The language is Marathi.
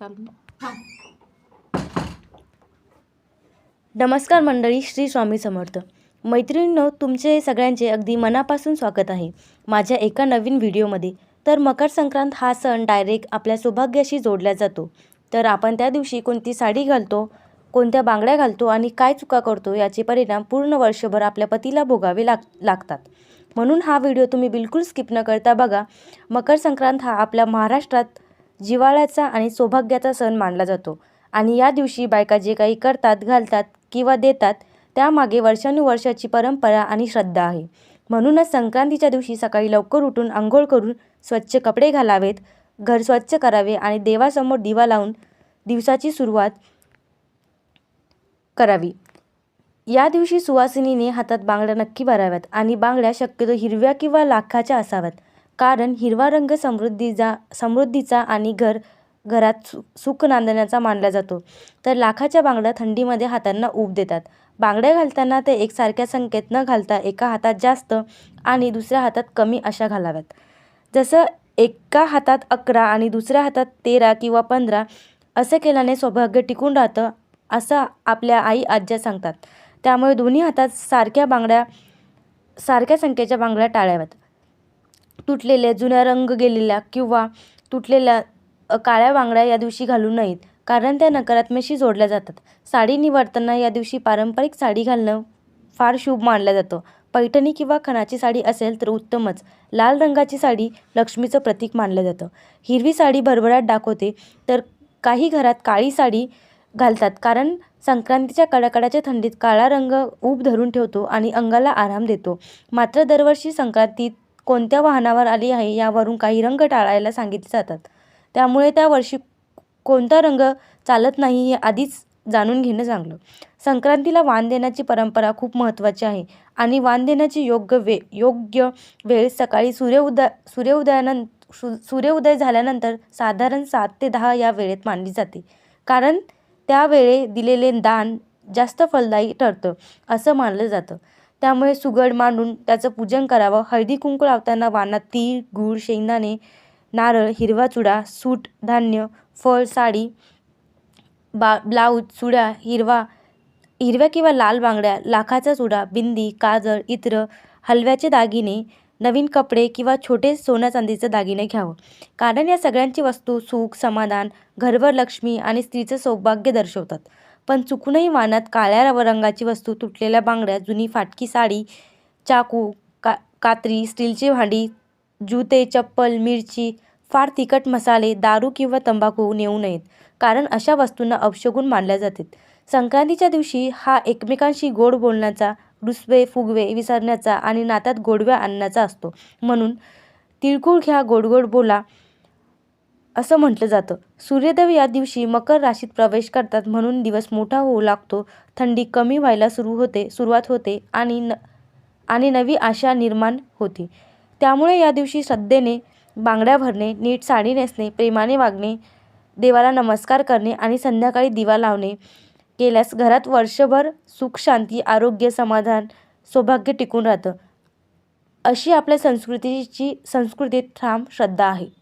चालू. नमस्कार मंडळी श्री स्वामी समर्थ. मैत्रिणींनो तुमचे सगळ्यांचे अगदी मनापासून स्वागत आहे. माझ्या एका नवीन व्हिडिओमध्ये. तर मकर संक्रांत हा सण डायरेक्ट आपल्या सौभाग्याशी जोडला जातो. तर आपण त्या दिवशी कोणती साडी घालतो कोणत्या बांगड्या घालतो आणि काय चुका करतो याचे परिणाम पूर्ण वर्षभर आपल्या पतीला भोगावे लाग लागतात. म्हणून हा व्हिडिओ तुम्ही बिलकुल स्किप न करता बघा. मकर संक्रांत हा आपल्या महाराष्ट्रात जिवाळ्याचा आणि सौभाग्याचा सण मानला जातो. आणि या दिवशी बायका जे काही करतात घालतात किंवा देतात त्यामागे वर्षानुवर्षाची परंपरा आणि श्रद्धा आहे. म्हणूनच संक्रांतीच्या दिवशी सकाळी लवकर उठून आंघोळ करून स्वच्छ कपडे घालावेत घर स्वच्छ करावे आणि देवासमोर दिवा लावून दिवसाची सुरुवात करावी. या दिवशी सुवासिनीने हातात बांगड्या नक्की भराव्यात आणि बांगड्या शक्यतो हिरव्या किंवा लाखाच्या असाव्यात. कारण हिरवा रंग समृद्धीचा समृद्धीचा आणि घर घरात सु सुख नांदण्याचा मानला जातो. तर लाखाच्या बांगड्या थंडीमध्ये हातांना ऊब देतात. बांगड्या घालताना ते एकसारख्या संख्येत न घालता एका हातात जास्त आणि दुसऱ्या हातात कमी अशा घालाव्यात. जसं एका हातात अकरा आणि दुसऱ्या हातात तेरा किंवा पंधरा असं केल्याने सौभाग्य टिकून राहतं असं आपल्या आई आज्या सांगतात. त्यामुळे दोन्ही हातात सारख्या बांगड्या सारख्या संख्येच्या बांगड्या टाळाव्यात. तुटलेल्या जुन्या रंग गेलेल्या किंवा तुटलेल्या काळ्या बांगड्या या दिवशी घालू नयेत कारण त्या नकारात्मकशी जोडल्या जातात. साडी निवडताना या दिवशी पारंपरिक साडी घालणं फार शुभ मानलं जातं. पैठणी किंवा खणाची साडी असेल तर उत्तमच. लाल रंगाची साडी लक्ष्मीचं प्रतीक मानलं जातं. हिरवी साडी भरभराट दाखवते तर काही घरात काळी साडी घालतात कारण संक्रांतीच्या कडाकडाच्या थंडीत काळा रंग ऊब धरून ठेवतो आणि अंगाला आराम देतो. मात्र दरवर्षी संक्रांतीत कोणत्या वाहनावर आली आहे यावरून काही रंग टाळायला सांगितले जातात. त्यामुळे त्या वर्षी कोणता रंग चालत नाही हे आधीच जाणून घेणं चांगलं. संक्रांतीला वाण देण्याची परंपरा खूप महत्त्वाची आहे आणि वाण देण्याची योग्य वे योग्य वेळ सकाळी सूर्योदय सूर्योदयानं सु सूर्योदय झाल्यानंतर साधारण सात ते दहा या वेळेत मानली जाते. कारण त्यावेळे दिलेले दान जास्त फलदायी ठरतं असं मानलं जातं. त्यामुळे सुगड मांडून त्याचं पूजन करावं. हळदी कुंकू लावताना वाणात तीळ गूळ शेंगदाणे नारळ हिरवा चुडा सूट धान्य फळ साडी बा ब्लाऊज चुड्या हिरवा हिरव्या किंवा लाल बांगड्या लाखाचा चुडा बिंदी काजळ इत्र हलव्याचे दागिने नवीन कपडे किंवा छोटे सोन्या चांदीचे दागिने घ्यावं. कारण या सगळ्यांची वस्तू सुख समाधान घरभर लक्ष्मी आणि स्त्रीचं सौभाग्य दर्शवतात. पण चुकूनही वानात काळ्या रंगाची वस्तू तुटलेल्या बांगड्या जुनी फाटकी साडी चाकू का कात्री स्टीलची भांडी जुते चप्पल मिरची फार तिखट मसाले दारू किंवा तंबाखू नेऊ नयेत कारण अशा वस्तूंना अपशगुन मानल्या जातात. संक्रांतीच्या दिवशी हा एकमेकांशी गोड बोलण्याचा रुसवे फुगवे विसरण्याचा आणि नात्यात गोडव्या आणण्याचा असतो. म्हणून तिळगुळ घ्या गोड गोड बोला. असं म्हटलं जातं. सूर्यदेव या दिवशी मकर राशीत प्रवेश करतात म्हणून दिवस मोठा होऊ लागतो. थंडी कमी व्हायला सुरू होते सुरुवात होते आणि न आणि नवी आशा निर्माण होते. त्यामुळे या दिवशी श्रद्धेने बांगड्या भरणे नीट साडी नेसणे प्रेमाने वागणे देवाला नमस्कार करणे आणि संध्याकाळी दिवा लावणे केल्यास घरात वर्षभर सुख शांती आरोग्य समाधान सौभाग्य टिकून राहतं. अशी आपल्या संस्कृतीची संस्कृतीत ठाम श्रद्धा आहे.